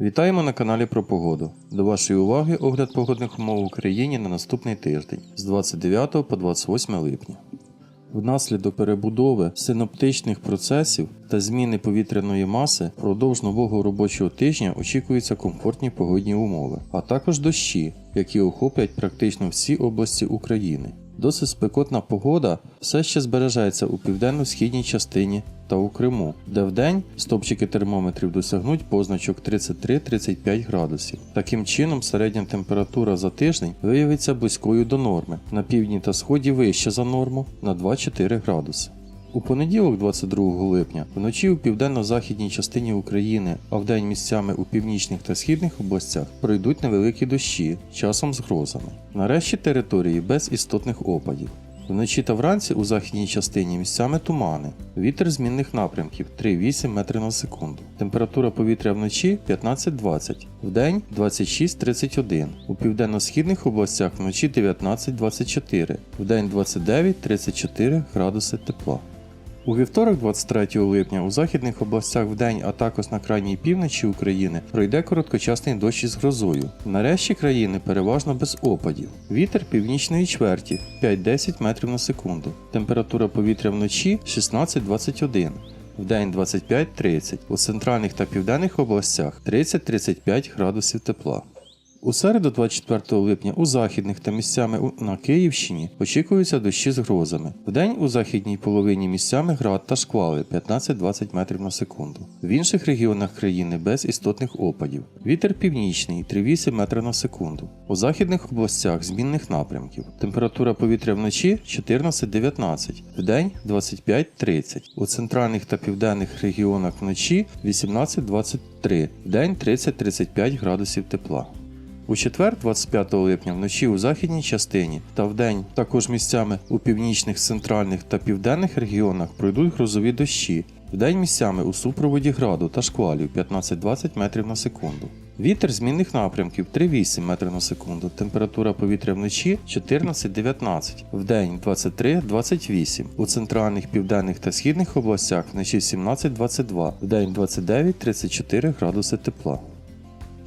Вітаємо на каналі про погоду. До вашої уваги огляд погодних умов в Україні на наступний тиждень з 29 по 28 липня. Внаслідок перебудови синоптичних процесів та зміни повітряної маси впродовж нового робочого тижня очікуються комфортні погодні умови, а також дощі, які охоплять практично всі області України. Досить спекотна погода все ще збережеться у південно-східній частині та у Криму, де вдень стопчики термометрів досягнуть позначок 33-35 градусів. Таким чином, середня температура за тиждень виявиться близькою до норми, на півдні та сході вище за норму на 2-4 градуси. У понеділок, 22 липня, вночі у південно-західній частині України, а вдень місцями у північних та східних областях пройдуть невеликі дощі, часом з грозами. Нарешті території без істотних опадів. Вночі та вранці у західній частині місцями тумани. Вітер змінних напрямків 3,8 метри на секунду. Температура повітря вночі 15-20, вдень 26-31. У південно-східних областях вночі 19-24, вдень 29-34 градуси тепла. У вівторок, 23 липня, у західних областях вдень, а також на крайній півночі України пройде короткочасний дощ із грозою. Нарешті країни переважно без опадів. Вітер північної чверті 5-10 метрів на секунду. Температура повітря вночі 16-21. Вдень 25-30, у центральних та південних областях 30-35 градусів тепла. У середу, 24 липня, у західних та місцями на Київщині очікуються дощі з грозами. Вдень у західній половині місцями град та шквали 15-20 метрів на секунду. В інших регіонах країни без істотних опадів. Вітер північний 3,8 метра на секунду. У західних областях змінних напрямків. Температура повітря вночі 14-19, вдень 25-30. У центральних та південних регіонах вночі 18-23, вдень 30-35 градусів тепла. У четвер, 25 липня, вночі у західній частині та вдень також місцями у північних, центральних та південних регіонах пройдуть грозові дощі. Вдень місцями у супроводі граду та шквалів 15-20 метрів на секунду. Вітер змінних напрямків 3,8 метрів на секунду. Температура повітря вночі 14-19, вдень 23-28. У центральних, південних та східних областях вночі 17-22, вдень 29-34 градуси тепла.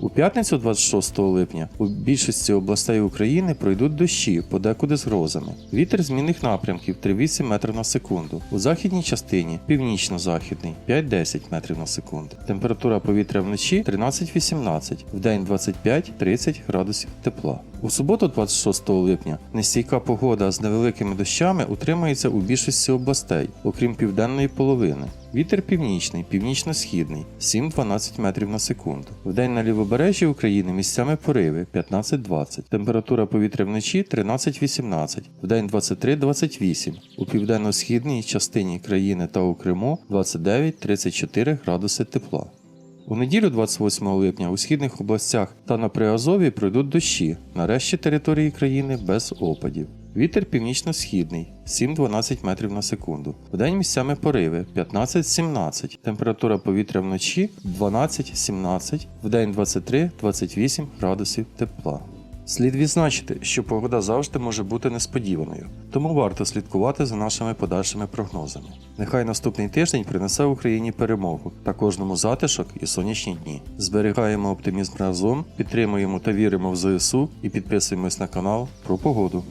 У п'ятницю 26 липня у більшості областей України пройдуть дощі, подекуди з грозами. Вітер змінних напрямків 3,8 метрів на секунду. У західній частині північно-західний 5-10 метрів на секунду. Температура повітря вночі 13-18, вдень 25-30 градусів тепла. У суботу, 26 липня, нестійка погода з невеликими дощами утримається у більшості областей, окрім південної половини. Вітер північний, північно-східний 7-12 метрів на секунду. Вдень на лівобережжі України місцями пориви 15-20. Температура повітря вночі 13-18, вдень 23-28. У південно-східній частині країни та у Криму 29-34 градуси тепла. У неділю 28 липня у східних областях та на Приазові пройдуть дощі, нарешті території країни без опадів. Вітер північно-східний 7-12 метрів на секунду. Вдень місцями пориви 15-17. Температура повітря вночі 12-17, вдень 23-28 градусів тепла. Слід відзначити, що погода завжди може бути несподіваною, тому варто слідкувати за нашими подальшими прогнозами. Нехай наступний тиждень принесе Україні перемогу та кожному затишок і сонячні дні. Зберігаємо оптимізм разом, підтримуємо та віримо в ЗСУ і підписуємось на канал про погоду.